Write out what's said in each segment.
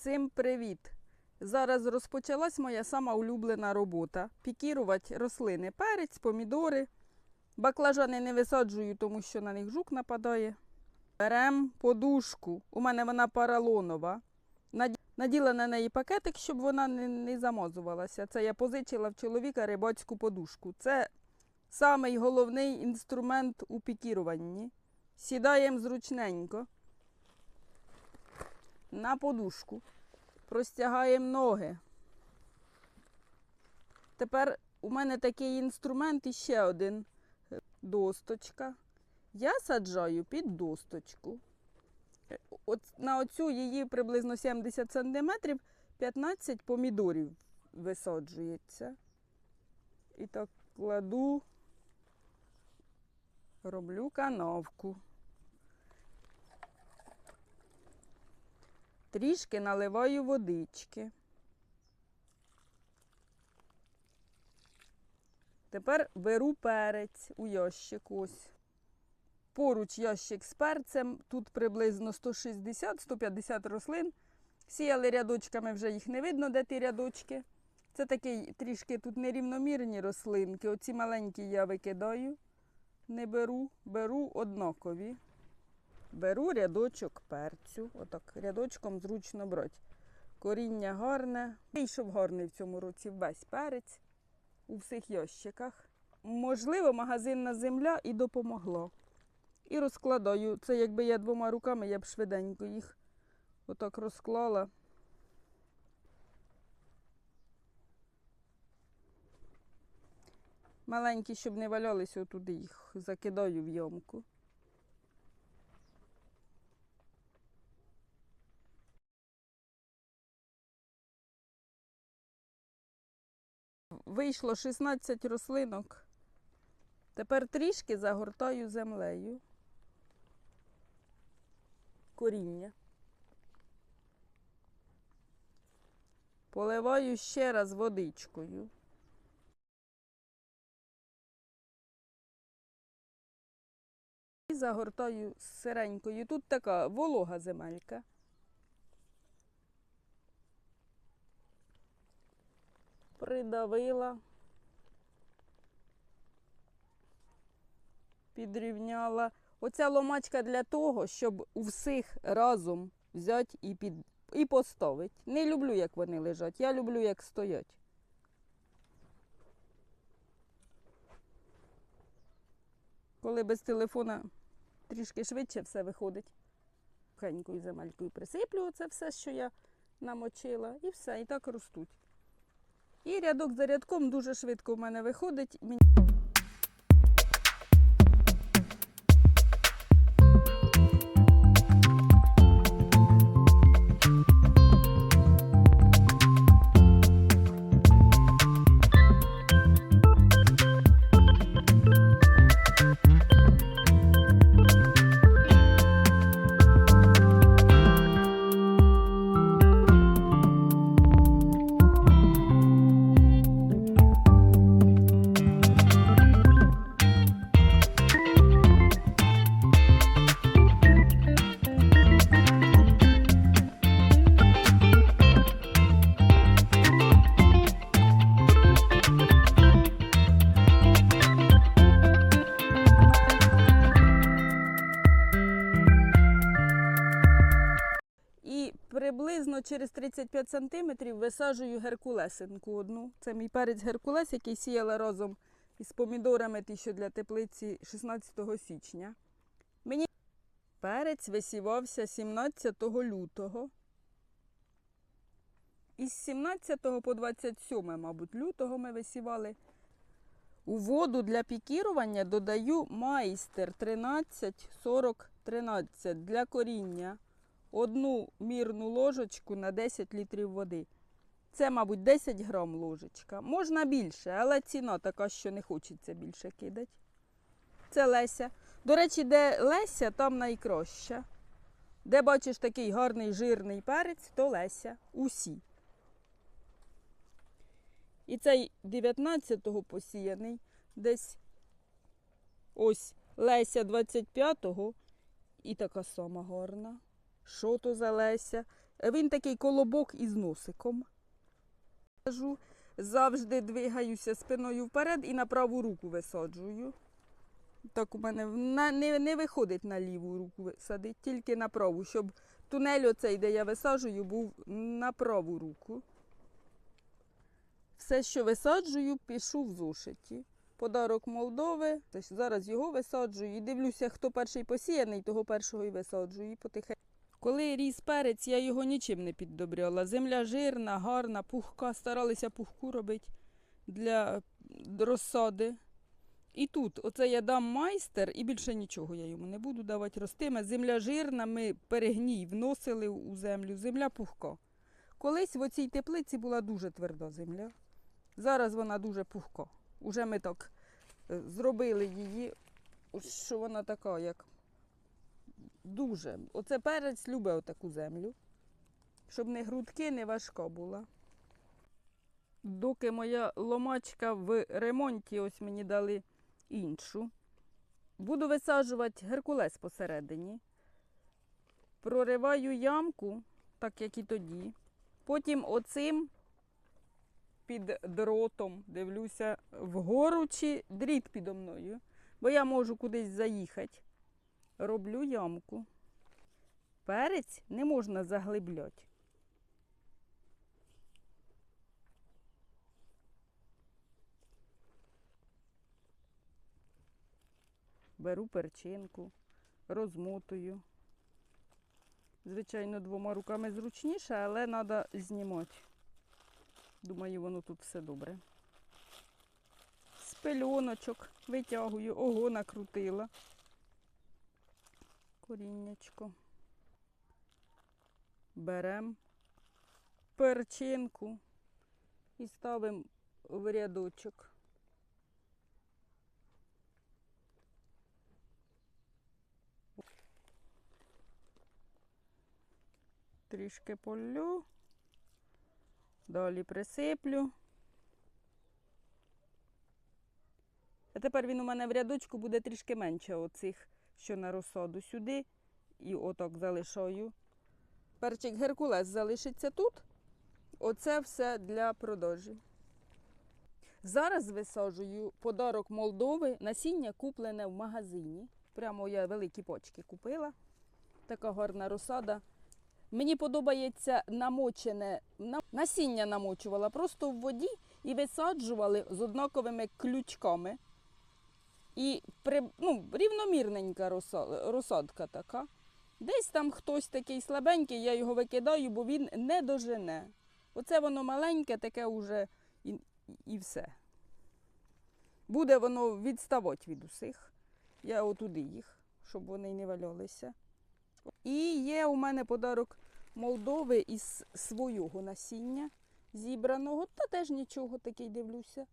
Всім привіт! Зараз розпочалась моя сама улюблена робота пікірувати рослини, перець, помідори. Баклажани не висаджую, тому що на них жук нападає. Берем подушку. У мене вона поролонова. Наді- Наділа на неї пакетик, щоб вона не, не замазувалася. Це я позичила в чоловіка рибацьку подушку. Це самий головний інструмент у пікіруванні. Сідаємо зручненько на подушку. Простягаємо ноги. Тепер у мене такий інструмент і ще один досточка. Я саджаю під досточку. От на оцю її приблизно 70 см 15 помідорів висаджується. І так кладу, роблю канавку. Трішки наливаю водички. Тепер беру перець у ящик ось. Поруч ящик з перцем, тут приблизно 160-150 рослин. Сіяли рядочками, вже їх не видно, де ті рядочки. Це такий трішки тут нерівномірні рослинки. Оці маленькі я викидаю, не беру, беру однакові. Беру рядочок перцю. Отак рядочком зручно брати. Коріння гарне. Вийшов гарний в цьому році весь перець у всіх ящиках. Можливо, магазинна земля і допомогла. І розкладаю. Це якби я двома руками, я б швиденько їх отак розклала. Маленькі, щоб не валялися отуди, їх закидаю в ямку. Вийшло 16 рослинок. Тепер трішки загортаю землею. Коріння. Поливаю ще раз водичкою. І загортаю сиренькою. Тут така волога земелька. Придавила. Підрівняла. Оця ломачка для того, щоб у всіх разом взяти і, під... і поставити. Не люблю, як вони лежать. Я люблю, як стоять. Коли без телефона трішки швидше все виходить. Хенькою земелькою присиплю оце все, що я намочила, і все, і так ростуть. І рядок за рядком дуже швидко в мене виходить. Через 35 сантиметрів висаджую геркулесинку одну. Це мій перець геркулес, який сіяла разом із помідорами, ті, що для теплиці 16 січня. Мені перець висівався 17 лютого. Із 17 по 27, мабуть, лютого ми висівали. У воду для пікірування додаю майстер 13 40 13 для коріння одну мірну ложечку на 10 літрів води. Це, мабуть, 10 грам ложечка. Можна більше, але ціна така, що не хочеться більше кидати. Це Леся. До речі, де Леся, там найкраще. Де бачиш такий гарний жирний перець, то Леся. Усі. І цей 19-го посіяний десь ось Леся 25-го і така сама гарна. Що то за Леся? Він такий колобок із носиком. Завжди двигаюся спиною вперед і на праву руку висаджую. Так у мене на, не, не виходить на ліву руку висадити, тільки на праву, щоб тунель оцей, де я висаджую, був на праву руку. Все, що висаджую, пишу в зошиті. Подарок Молдови. Зараз його висаджую і дивлюся, хто перший посіяний, того першого і висаджую. І. Коли ріс перець, я його нічим не піддобряла. Земля жирна, гарна, пухка. Старалися пухку робити для розсади. І тут, оце я дам майстер, і більше нічого я йому не буду давати. Ростиме. Земля жирна, ми перегній вносили у землю, земля пухка. Колись в оцій теплиці була дуже тверда земля. Зараз вона дуже пухка. Уже ми так е, зробили її, що вона така, як дуже. Оце перець любить отаку землю, щоб не грудки, не важка була. Доки моя ломачка в ремонті, ось мені дали іншу. Буду висаджувати геркулес посередині. Прориваю ямку, так як і тоді. Потім оцим під дротом дивлюся вгору чи дріт підо мною, бо я можу кудись заїхати. Роблю ямку. Перець не можна заглибляти. Беру перчинку, розмотую. Звичайно, двома руками зручніше, але треба знімати. Думаю, воно тут все добре. З пельоночок витягую, ого, накрутила. Коріннячко. Беремо перчинку і ставимо в рядочок. Трішки полю, далі присиплю. А тепер він у мене в рядочку буде трішки менше оцих, що на розсаду сюди. І отак залишаю. Перчик Геркулес залишиться тут. Оце все для продажі. Зараз висаджую подарок Молдови, насіння куплене в магазині. Прямо я великі почки купила. Така гарна розсада. Мені подобається намочене насіння намочувала просто в воді і висаджували з однаковими ключками. І при, ну, рівномірненька розсадка така. Десь там хтось такий слабенький, я його викидаю, бо він не дожене. Оце воно маленьке, таке уже і, і все. Буде воно відставати від усіх. Я отуди їх, щоб вони не валялися. І є у мене подарок Молдови із свого насіння зібраного, та теж нічого такий дивлюся.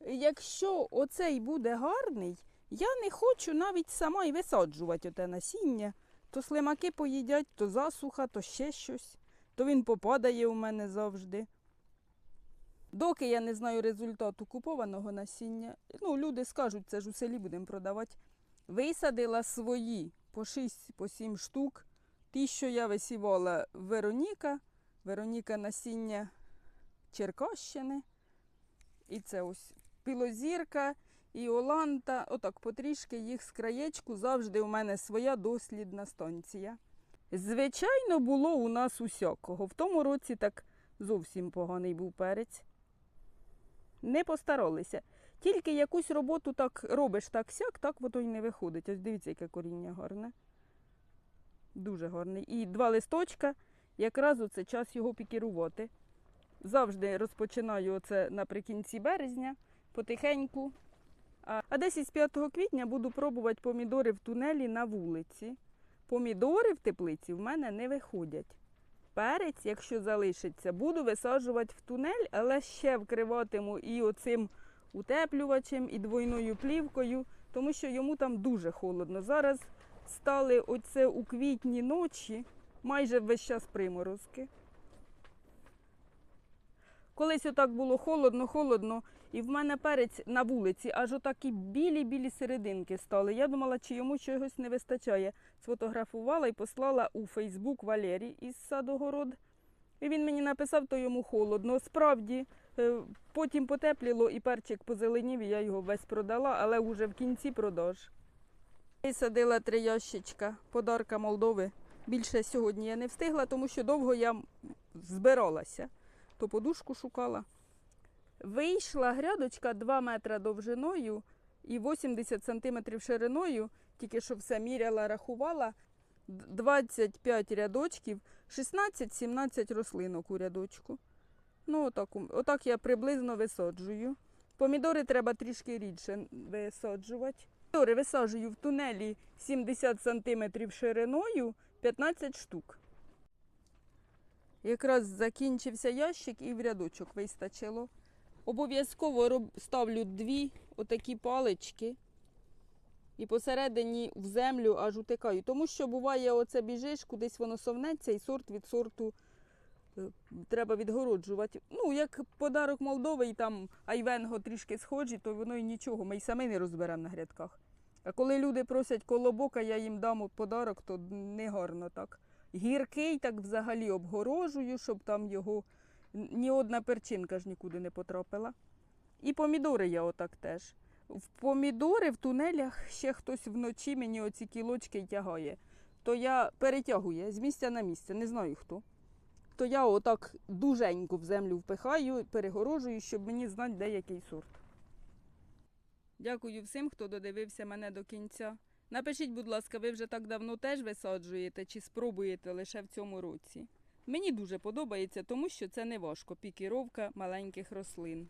Якщо оцей буде гарний, я не хочу навіть сама і висаджувати оте насіння. То слимаки поїдять, то засуха, то ще щось, то він попадає у мене завжди. Доки я не знаю результату купованого насіння, ну, люди скажуть, це ж у селі будемо продавати. Висадила свої по 6 по 7 штук. Ті, що я висівала Вероніка, Вероніка насіння Черкащини. І це ось пілозірка і Оланта. Отак потрішки їх з краєчку завжди у мене своя дослідна станція. Звичайно, було у нас усякого. В тому році так зовсім поганий був перець. Не постаралися. Тільки якусь роботу так робиш так сяк, так воно й не виходить. Ось дивіться, яке коріння гарне. Дуже гарний. І два листочка, якраз оце час його пікірувати. Завжди розпочинаю оце наприкінці березня, потихеньку. А десь із 5 квітня буду пробувати помідори в тунелі на вулиці. Помідори в теплиці в мене не виходять. Перець, якщо залишиться, буду висаджувати в тунель, але ще вкриватиму і оцим утеплювачем, і двойною плівкою, тому що йому там дуже холодно. Зараз стали оце у квітні ночі, майже весь час приморозки. Колись отак було холодно, холодно, і в мене перець на вулиці, аж отакі білі-білі серединки стали. Я думала, чи йому чогось не вистачає. Сфотографувала і послала у Фейсбук Валерій із садогород. І він мені написав, то йому холодно. Справді, е, потім потепліло і перчик позеленів, і я його весь продала, але вже в кінці продаж. Садила три ящичка подарка Молдови. Більше сьогодні я не встигла, тому що довго я збиралася. То подушку шукала. Вийшла грядочка 2 метри довжиною і 80 сантиметрів шириною, тільки що все міряла, рахувала. 25 рядочків, 16-17 рослинок у рядочку. Ну, отак, отак я приблизно висаджую. Помідори треба трішки рідше висаджувати. Помідори висаджую в тунелі 70 см шириною 15 штук. Якраз закінчився ящик і в рядочок вистачило. Обов'язково ставлю дві отакі палички і посередині в землю аж утикаю. Тому що буває, оце біжиш, кудись воно совнеться і сорт від сорту е, треба відгороджувати. Ну, як подарок Молдови, і там айвенго трішки схожі, то воно і нічого, ми й самі не розберемо на грядках. А коли люди просять колобок, а я їм дам подарок, то не гарно так. Гіркий так взагалі обгорожую, щоб там його ні одна перчинка ж нікуди не потрапила. І помідори я отак теж. В помідори в тунелях ще хтось вночі мені оці кілочки тягає. То я перетягую з місця на місце, не знаю хто. То я отак дуженько в землю впихаю, перегорожую, щоб мені знати, де який сорт. Дякую всім, хто додивився мене до кінця. Напишіть, будь ласка, ви вже так давно теж висаджуєте чи спробуєте лише в цьому році. Мені дуже подобається, тому що це не важко пікіровка маленьких рослин.